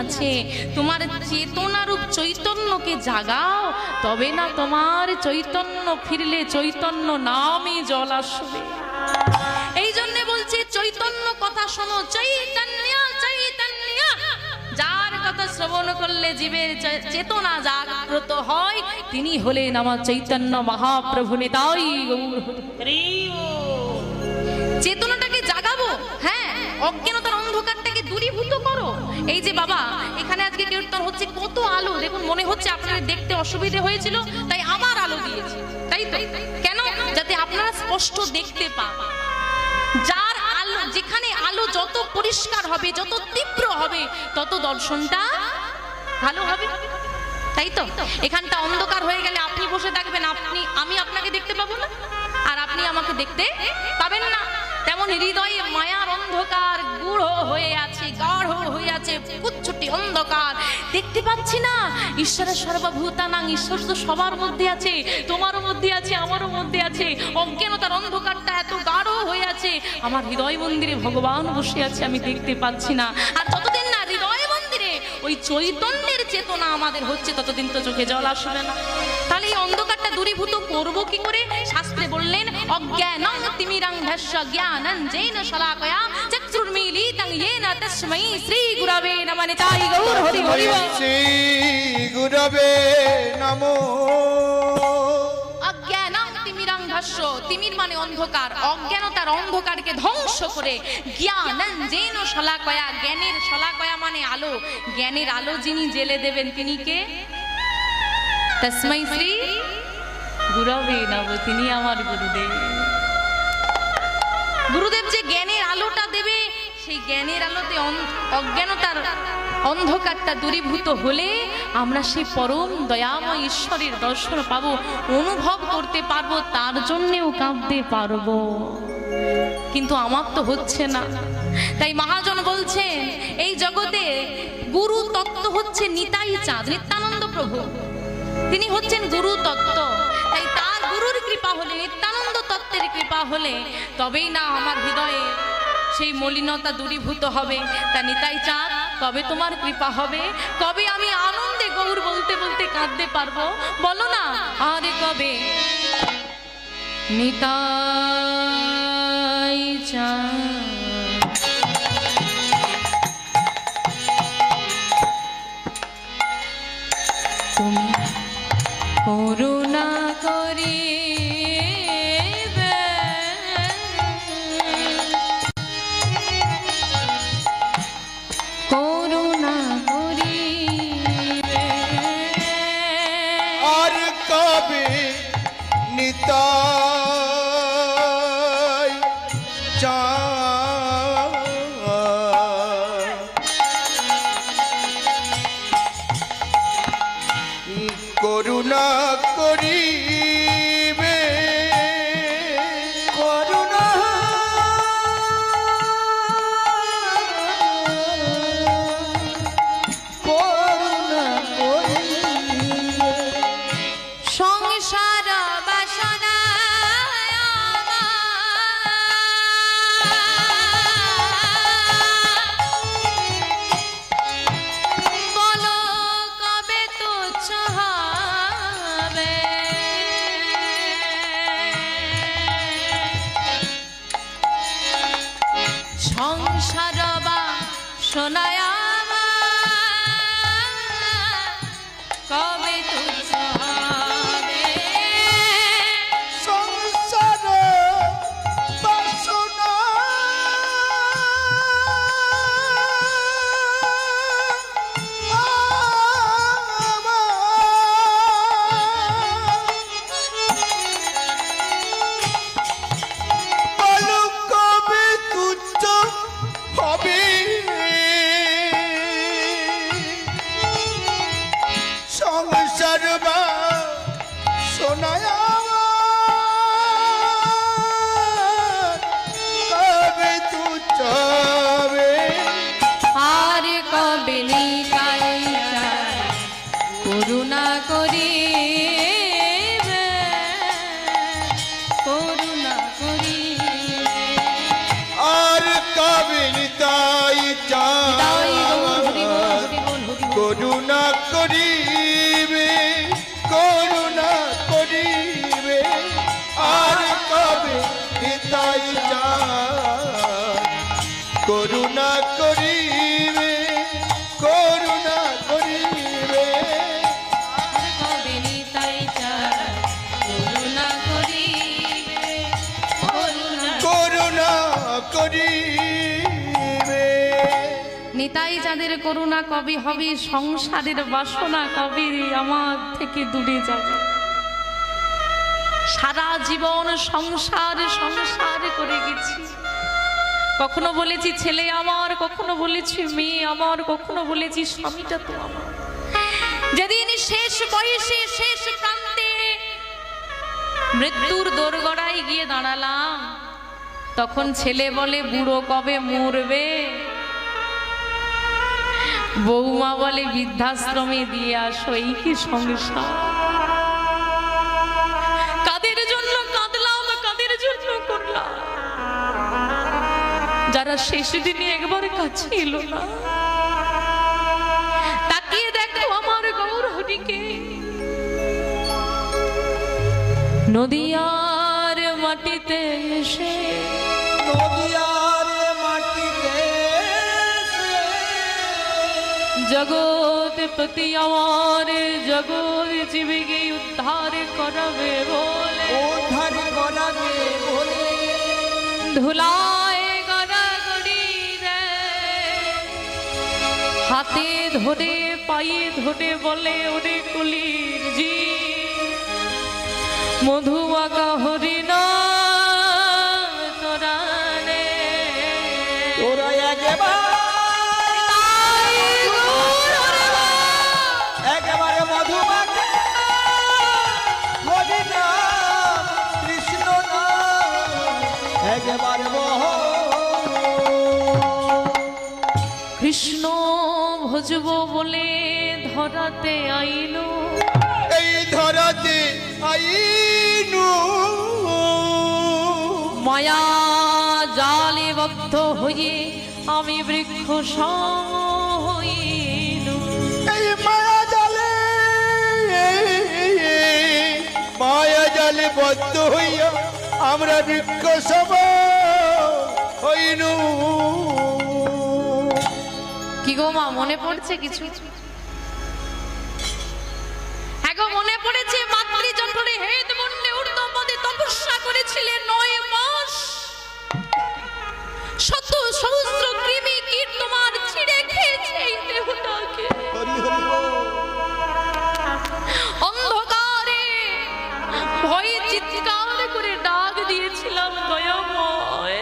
আছে। তোমার চেতনারূপ চৈতন্যকে জাগাও তবে না তোমার চৈতন্য ফিরলে চৈতন্য নামে জল আসবে। এই জন্য বলছে চৈতন্য কথা শোনো চৈতন্য চৈতন্য। যার কথা শ্রবণ করলে জীবের চেতনা জাগ্রত হয় তিনি হলেন আমার চৈতন্য মহাপ্রভু নেতাই চেতনাটাকে জাগাবো? হ্যাঁ অজ্ঞানতার অন্ধকারটাকে দূরীভূত করো। এই যে বাবা, এখানে আজকে কীর্তন হচ্ছে, কত আলো। দেখুন, মনে হচ্ছে আপনাদের দেখতে অসুবিধে হয়েছিল, তাই আমার আলো দিয়েছি। তাই তো? কেন? যাতে আপনারা স্পষ্ট দেখতে পান। যার আলো, যেখানে আলো যত পরিষ্কার হবে, যত তীব্র হবে, তত দর্শনটা ভালো হবে। তাই তো? এখানটা অন্ধকার হয়ে গেলে আপনি বসে থাকবেন, আপনি, আমি আপনাকে দেখতে পাবো না। আর আপনি আমাকে দেখতে পাবেন না। তেমন হৃদয়ে মায়ার অন্ধকার, গূঢ় হয়ে আছে, গাঢ় হয়ে আছে কুচ্ছুটি অন্ধকার। দেখতে পাচ্ছি না, ঈশ্বরের সর্বভূতানাং, ঈশ্বর তো সবার মধ্যে আছে, তোমারও মধ্যে আছে, আমারও মধ্যে আছে। অজ্ঞানতার অন্ধকারটা এত গাঢ় হয়ে আছে, আমার হৃদয় মন্দিরে ভগবান বসে আছে, আমি দেখতে পাচ্ছি না। আর যতদিন না হৃদয় মন্দিরে ওই চৈতন্যের চেতনা আমাদের হচ্ছে, ততদিন তো চোখে জল আসবে না। তাহলে এই অন্ধকারটা দূরীভূত করব কি করে? শাস্ত্রে অজ্ঞানং তিমিরং ভস্য জ্ঞানং জেন শলাকয়া চক্ষুর্মিলিতং येन তস্মৈ শ্রী গুরবে নমঃ নিতাই গৌর হরি হরি শ্রী গুরবে নমো অভ্যাস্য তিমির মানে অন্ধকার অজ্ঞানতার অন্ধকারকে ধ্বংস করে। জ্ঞানন যেন শলাকয়া জ্ঞানের শলাকয়া মানে আলো জ্ঞানের আলো যিনি জেলে দেবেন তিনি কে তসময় শ্রী গুরবে নব, তিনি আমার গুরুদেব। গুরুদেব যে জ্ঞানের আলোটা দেবে, সেই জ্ঞানের আলোতে অজ্ঞানতার অন্ধকারটা দূরীভূত হলে আমরা সেই পরম দয়াময় ঈশ্বরের দর্শন পাবো, অনুভব করতে পারব, তার জন্যেও কাঁদতে পারব। কিন্তু আমার তো হচ্ছে না। তাই মহাজন বলছেন, এই জগতে গুরু তত্ত্ব হচ্ছে নিতাই চাঁদ, নিত্যানন্দ প্রভু। তিনি হচ্ছেন গুরু তত্ত্ব। কৃপা হলে নিত্যানন্দ তত্ত্বের কৃপা হলে, তবেই না আমার হৃদয়ে সেই মলিনতা দূরীভূত হবে। তা নিতাই চাঁদ, কবে তোমার কৃপা হবে? কবে আমি আনন্দে গৌর বলতে বলতে কাঁদতে পারব? বলো না, আরে কবে? নিতাই চাঁদ। যাদের করুণা কবে হবে, সংসারের বাসনা কবে আমার থেকে দূরে যাবে। সারা জীবন সংসার সংসার করে গেছি। কখনো বলেছি ছেলে আমার, কখনো বলেছি মেয়ে আমার, কখনো বলেছি স্বামীটা তো আমার। যেদিন শেষ বয়সে, শেষ প্রান্তে মৃত্যুর দোরগড়ায় গিয়ে দাঁড়ালাম, তখন ছেলে বলে, বুড়ো কবে মরবে? বৌমা বলে বৃদ্ধাশ্রমে দিয়ে আসো, এই কি সংসার কাদের জন্য কাঁদলাম, কাদের জন্য করলাম? যারা শেষ দিনে একবার কাছে এলো না, তাকিয়ে দেখো আমার গৌরহরিকে নদিয়ার মাটিতে এসে নদিয়ার জগৎ প্রতি আমার জগৎ জীবিকে উদ্ধার করাবে বলে। উদ্ধার করাবে বলে। ধুলায় গড়াগড়ি রে হাতে ধরে পায়ে ধরে বলে ওরে কুলির জি। মধুমাকা হরিণা ধরাতে আইলো এই ধরাতে আইনু। মায়া জালে বদ্ধ হয়ে আমি বৃক্ষ হইলু এই মায়া জালে মায়া জালে বদ্ধ হইয়া আমরা বৃক্ষ সব হইনু কি গো মা মনে পড়ছে কিছু? পড়েছে মাতৃ হেদ মন্ডে ঊর্ধ্ব পদে তপস্যা করেছিলেন নয় মাস। শত সহস্র কৃমি কীট তোমার ছিঁড়ে খেয়েছে এই দেহটাকে। অন্ধকারে ভয়ে চিৎকার করে ডাক দিয়েছিলাম দয়াময়।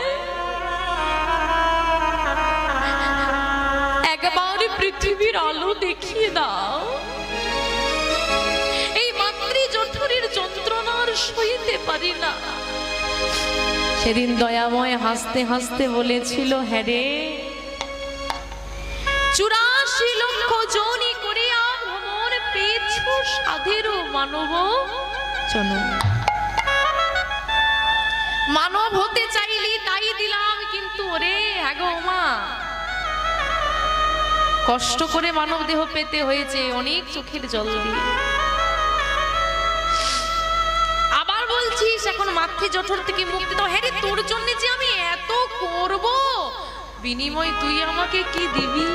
একবার পৃথিবীর আলো দেখিয়ে দাও। সইতে পারি না। সেদিন দয়াময় হাসতে হাসতে বলেছিল হ্যাঁ রে। চুরাশি লক্ষ জনি করিয়া ভ্রমণ পেয়েছ সাধেরও মানব। জনম মানব হতে চাইলি তাই দিলাম কিন্তু ওরে হ্যাগো মা। কষ্ট করে মানব দেহ পেতে হয়েছে অনেক চোখের জল দিয়ে। মাতৃ জঠর থেকে মুক্তি তো হ্যাঁ তোর জন্য যে আমি এত করব? বিনিময়, তুই আমাকে কি দিবি?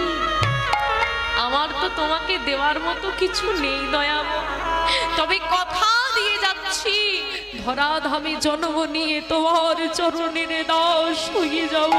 আমার তো তোমাকে দেওয়ার মতো কিছু নেই দয়াব তবে কথা দিয়ে যাচ্ছি। ধরাধামে জন্ম নিয়ে তোমার চরণের দাস হয়ে যাব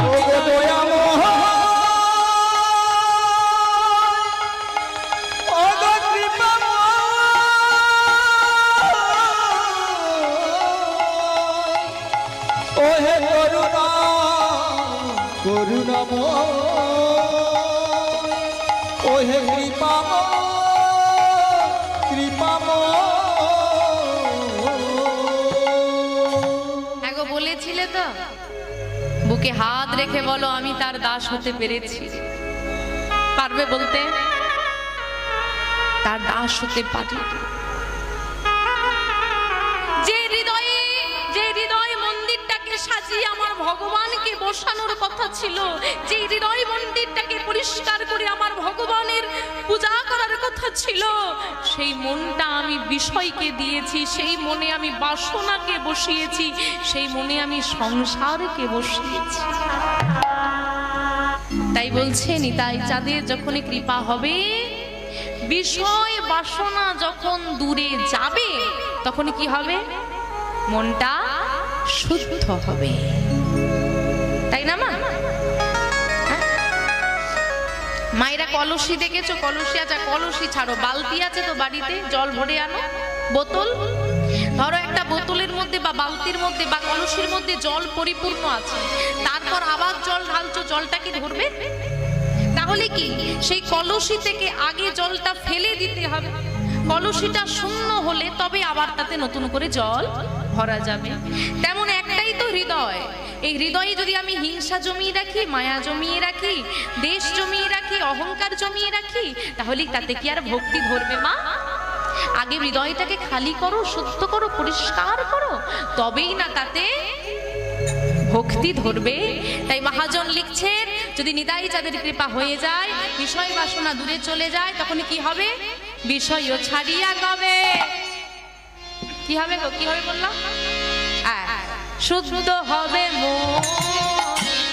বলেছিলে তো? বুকে হাত রেখে বলো, আমি তার দাস হতে পেরেছি। পারবে বলতে? তার দাস হতে পারি। ভগবানকে বসানোর কথা ছিল। যে হৃদয় মন্দিরটাকে পরিষ্কার করে আমার ভগবানের পূজা করার কথা ছিল, সেই মনটা আমি বিষয়কে দিয়েছি, সেই মনে আমি বাসনাকে বসিয়েছি, সেই মনে আমি সংসারকে বসিয়েছি। তাই বলছে, নিতাই চাঁদের যখনই কৃপা হবে, বিষয় বাসনা যখন দূরে যাবে তখন কি হবে? মনটা শুদ্ধ হবে। তাই না, মা? হ্যাঁ? মায়েরা কলসি দেখেছ? কলসি আছে, কলসি ছাড়ো। বালতি আছে তো বাড়িতে, জল ভরে আনো। বোতল? ধরো একটা বোতলের মধ্যে বা বালতির মধ্যে বা কলসির মধ্যে জল পরিপূর্ণ আছে। তারপর আবার জল ঢালছো, জলটা কি ধরবে? তাহলে কি? সেই কলসি থেকে আগে জলটা ফেলে দিতে হবে। কলসিটা শূন্য হলে তবে আবার তাতে নতুন করে জল ভরা যাবে। তেমন একটাই তো হৃদয়। এই হৃদয়ে যদি আমি হিংসা জমিয়ে রাখি, মায়া জমিয়ে রাখি, দেশ জমিয়ে রাখি, অহংকার জমিয়ে রাখি, তাহলে তাতে কি আর ভক্তি ধরবে মা? আগে হৃদয়টাকে খালি করো সত্য করো, পরিষ্কার করো, তবেই না তাতে ভক্তি ধরবে। তাই মহাজন লিখছেন, যদি নিদাই যাদের কৃপা হয়ে যায়, বিষয় বাসনা দূরে চলে যায়, তখন কি হবে? বিষয়ও ছাড়িয়া গবে কি হবে গো, কি হবে বললাম? শুদ্ধ হবে মন।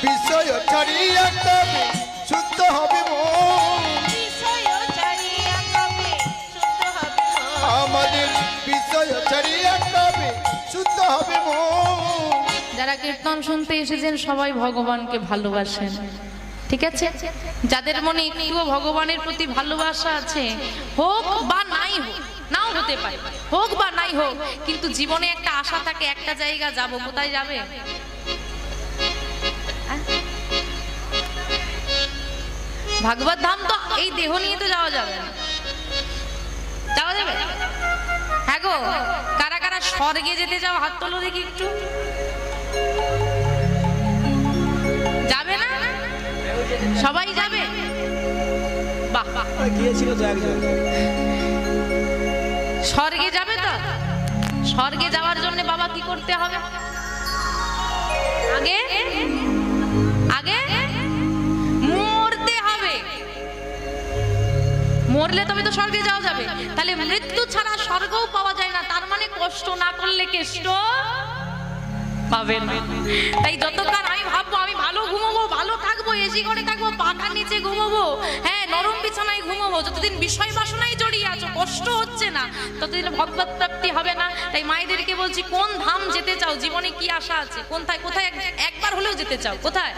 বিষয় ছাড়িয়া তবে শুদ্ধ হবে মন। আমাদের বিষয় ছাড়িয়া তবে শুদ্ধ হবে মন। যারা কীর্তন শুনতে এসেছেন সবাই ভগবানকে ভালোবাসেন। ঠিক আছে? যাদের মনে একটুও ভগবানের প্রতি ভালোবাসা আছে হোক বা নাই হোক নাও হতে পারে। হোক বা নাই হোক, কিন্তু জীবনে একটা আশা থাকে, একটা জায়গা যাব, কোথায় যাবে? ভাগবত ধাম তো এই দেহ নিয়ে তো যাওয়া যাবে না। যাওয়া যাবে? হ্যাঁ গো, কারা কারা স্বর্গে যেতে যাও হাত তোলো দেখি একটু। যাবে না? সবাই যাবে? বাহ। গিয়েছিল তো একজন। স্বর্গে যাবে তো? স্বর্গে যাওয়ার জন্য বাবা কি করতে হবে? আগে? আগে? মরতে হবে। মরলে তবে তো স্বর্গে যাওয়া যাবে। তাহলে মৃত্যু ছাড়া স্বর্গও পাওয়া যায় না। তার মানে কষ্ট না করলে কেষ্ট পাবে না। তাই যতক্ষণ আমি ভাববো, আমি থাকব এসি করে থাকব, পাখার নিচে ঘুমাবো। হ্যাঁ নরম বিছানায় ঘুমাবো। যতদিন বিষয় বাসনায় জড়িয়ে আছো, কষ্ট হচ্ছে না। ততদিন ভগবত প্রাপ্তি হবে না। তাই মায়েদেরকে বলছি, কোন ধাম যেতে চাও? জীবনে কি আশা আছে? কোথায় কোথায় একবার হলেও যেতে চাও? কোথায়?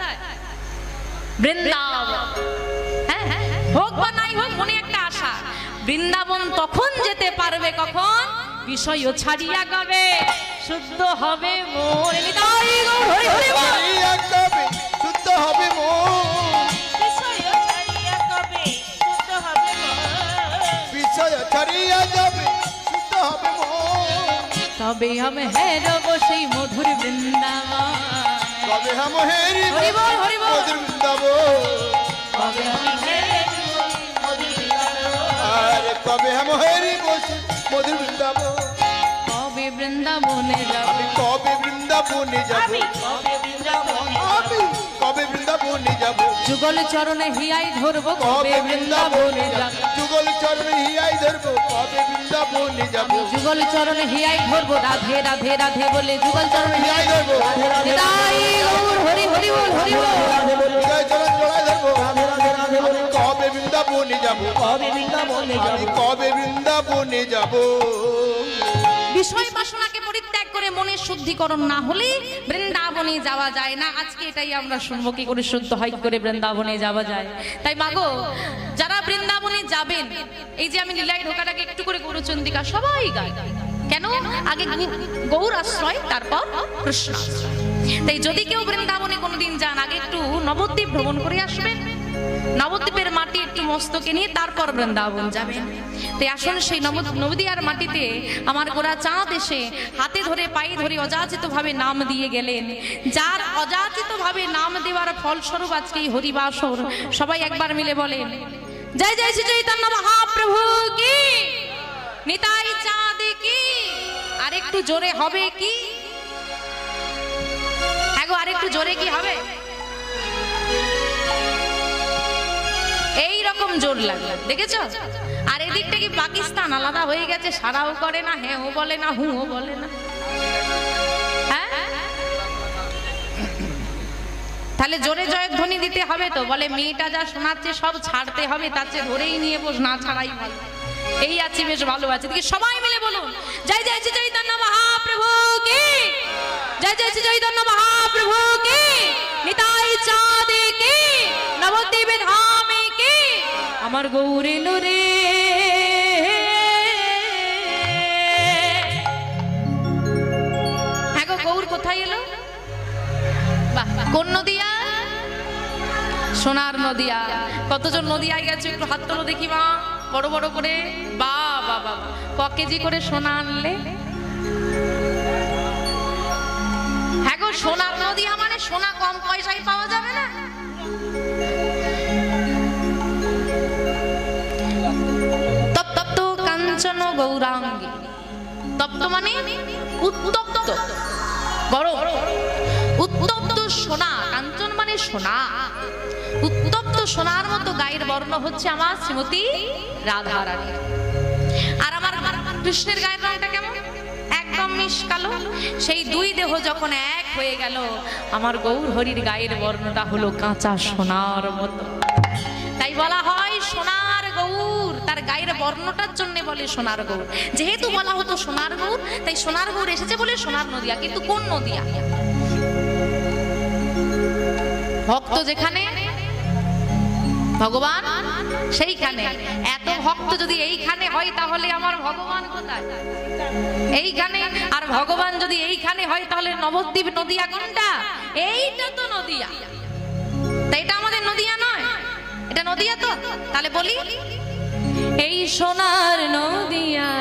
বৃন্দাবন। হ্যাঁ হ্যাঁ হোক বা নাই হোক, মনে একটা আশা। বৃন্দাবন তখন যেতে পারবে, কখন? বিষয়ও ছাড়িয়া গবে, শুদ্ধ হবে মোর হরি হরি হবে বিষয় ছাড়িয়া যাবে শুদ্ধ হবে তবে আমি হেরব সেই মধুর বৃন্দাবন। তবে হাম হেরি হরি হরি। মধুর বৃন্দাবন। তবে আমি হেরব আর তবে হাম হেরি বসে মধুর বৃন্দাবন। কবে বৃন্দাবনে যাব? কবে বৃন্দাবনে যাব? কবে যাব। যুগল চরণে হিয়াই ধরবো কবে বৃন্দাবনে যাব। যুগল চরণে হিয়াই ধরবো কবে বৃন্দাবনে যাব। যুগল চরণে হিয়াই ধরবো রাধে রাধে রাধে বলে যুগল চরণে হিয়াই ধরবো। নিতাই গৌর হরি হরি বল হরি বল। হৃদয় চরণ জোড়ায় ধরবো। রাধে রাধে রাধে বলে কবে বৃন্দাবনে যাব। কবে বৃন্দাবনে যাব। কবে বৃন্দাবনে যাব। বিষয় বাসনাকে পরিত্যাগ করে মনের শুদ্ধিকরণ না হলে বৃন্দাবনে যাওয়া যায় না। আজকে এটাই আমরা শুনব, কি করে শুদ্ধ হয় করে বৃন্দাবনে যাওয়া যায়। তাই মাগো যারা বৃন্দাবনে যাবেন, এই যে আমি লীলাই ঢোকাটাকে একটু করে গৌরচন্দিকা সবাই গায়। কেন? আগে গৌর আশ্রয়, তারপর কৃষ্ণ তাই যদি কেউ বৃন্দাবনে কোনোদিন যান, আগে একটু নবদ্বীপ ভ্রমণ করে আসবেন। নবদ্বীপের মাটি একটু মস্তকে নিয়ে তারপর বৃন্দাবন যাবেন। তাই আসুন সেই নব- নবদিয়ার মাটিতে আমার গোড়া চাঁদ এসে হাতে ধরে, পায়ে ধরে অযাচিত ভাবে নাম দিয়ে গেলেন। যার অযাচিত ভাবে নাম দেওয়ার ফলস্বরূপ আজকে এই হরিবাসর সবাই একবার মিলে বলেন জয় জয় শ্রী চৈতন্য মহাপ্রভু কি? নিতাই চাঁদ কি? আর একটু জোরে হবে কি? হ্যাঁ গো আর একটু জোরে কি হবে? রকম জোর লাগল, দেখেছ? আর এদিকটা কি পাকিস্তান আলাদা হয়ে গেছে? সারাও করে না হ্যাঁ ও বলে না হুঁ ও বলে না। হ্যাঁ? তাহলে জোরে জয়ধ্বনি দিতে হবে তো, বলে মেয়েটা যা শোনাচ্ছে, সব ছাড়তে হবে, তার চেয়ে ধরেই নিয়ে বস, না ছাড়াই ভালো। এই আছি, বেশ ভালো আছে। দেখি সবাই মিলে বলুন, জয় জয়, শ্রী চৈতন্য মহাপ্রভু কি? জয় জয়, শ্রী চৈতন্য মহাপ্রভু কি? নিতাই চাঁদে কি? নবদ্বীপে ধামে আমার গৌরে রে হ্যাঁ গো গৌর কোথায় এলো? বাহ, কোন নদিয়া? সোনার নদিয়া। কতজন নদিয়ায় গেছে? একটু হাত তোলো দেখি মা বড় বড় করে। বা বা বা। ক কেজি করে সোনা আনলে? হ্যাঁ গো সোনার নদিয়া মানে সোনা কম পয়সায় পাওয়া যাবে না? কাঞ্চন গৌরাঙ্গী। তপ্ত মানে উত্তপ্ত। গরম উত্তপ্ত সোনা, কাঞ্চন মানে সোনা। উত্তপ্ত সোনার মতো গায়ের বর্ণ হচ্ছে আমার শ্রীমতী রাধা রানী আর আমার কৃষ্ণের গায়ের রংটা কেমন? একদম মিশ কালো। সেই দুই দেহ যখন এক হয়ে গেল, আমার গৌর হরির গায়ের বর্ণটা হলো কাঁচা সোনার মতো। তাই বলা হয় তার গায়ের বর্ণটার জন্য বলে সোনার গৌর যেহেতু বলা হতো সোনার গৌর তাই সোনার গৌর এসেছে বলে সোনার নদিয়া। কিন্তু কোন নদিয়া? ভক্ত যেখানে, ভগবান সেইখানে। এত ভক্ত যদি এইখানে হয়, তাহলে আমার ভগবান কোথায়? এইখানে, আর ভগবান যদি এইখানে হয়, তাহলে নবদ্বীপ নদিয়া কোনটা? এইটা তো নদিয়া। তাই এটা আমাদের নদিয়া নয়। এটা নদিয়া তো? তাহলে বলি। সোনার নদিয়া।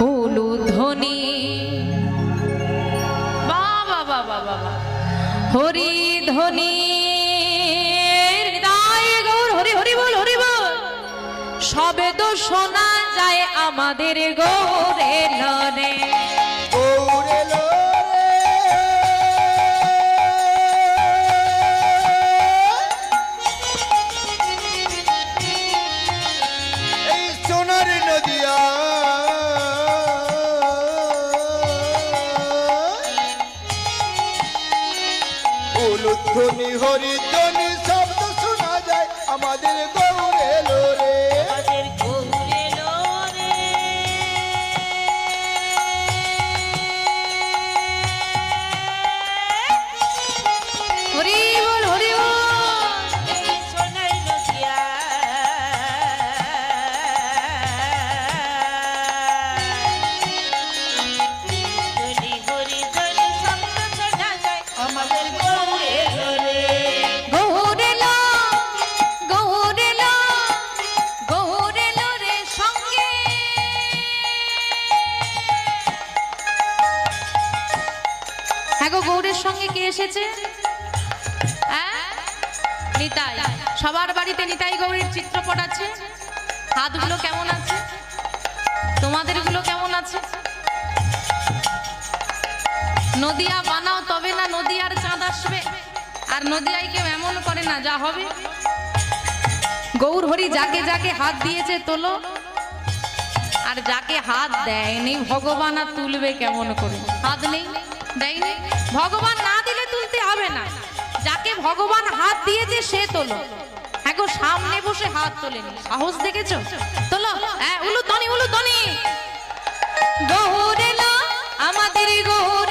উলুধ্বনি বাবা বাবা বাবা। হরি ধ্বনি। হৃদয় গৌর হরি হরি বল হরি বল। সবে তো শোনা যায় আমাদের গৌরে নরে হাতগুলো কেমন আছে? তোমাদেরগুলো কেমন আছে? নদিয়া বানাও তবে না নদিয়ার চাঁদ আসবে। আর নদিয়ায় কেউ এমন করে না, যা হবে। গৌর হরি যাকে যাকে হাত দিয়েছে তোলো। আর যাকে হাত দেয়নি, ভগবান আর তুলবে কেমন করে? হাত নেই? দেয়নি? ভগবান না দিলে তুলতে হবে না। যাকে ভগবান হাত দিয়েছে সে তোলো। গো সামনে বসে হাত তোলেনি সাহস দেখেছ? তোলো। হ্যাঁ উলু তনি উলু তনি গৌরেলো আমাদের গৌরেলো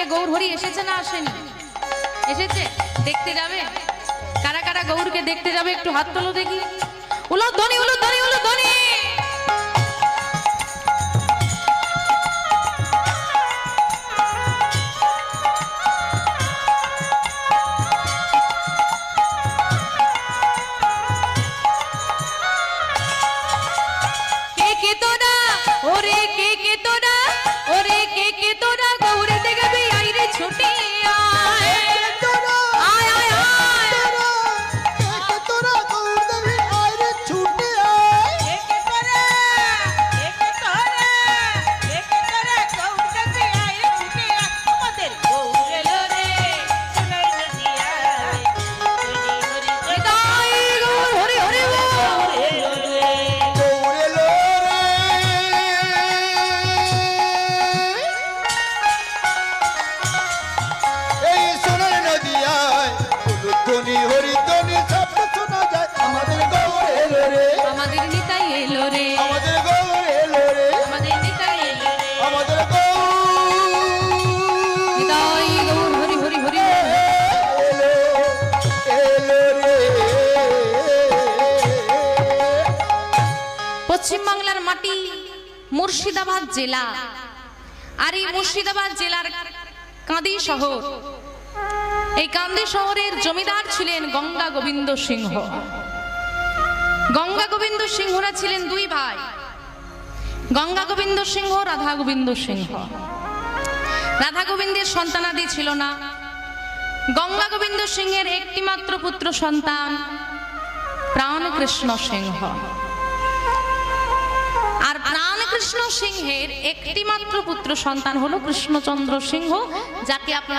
থাকলে গৌর হরি এসেছে না আসেনি? এসেছে? দেখতে যাবে? কারা কারা গৌরকে দেখতে যাবে? একটু হাত তোলো দেখি। উলো ধনি উলো ধনি উলো পশ্চিমবাংলার মাটি মুর্শিদাবাদ জেলা। আর এই মুর্শিদাবাদ জেলার কাঁদি শহর। এই কান্দি শহরের জমিদার ছিলেন গঙ্গা গোবিন্দ সিংহ। গঙ্গা গোবিন্দ সিংহরা ছিলেন দুই ভাই। গঙ্গা গোবিন্দ সিংহ, রাধা গোবিন্দ সিংহ। রাধা গোবিন্দের সন্তানাদি ছিল না। গঙ্গা গোবিন্দ সিংহের একটি মাত্র পুত্র সন্তান প্রাণকৃষ্ণ সিংহ। আর প্রাণকৃষ্ণ সিংহের একটি মাত্র পুত্র সন্তান হলো কৃষ্ণচন্দ্র সিংহ যাকে আপনারা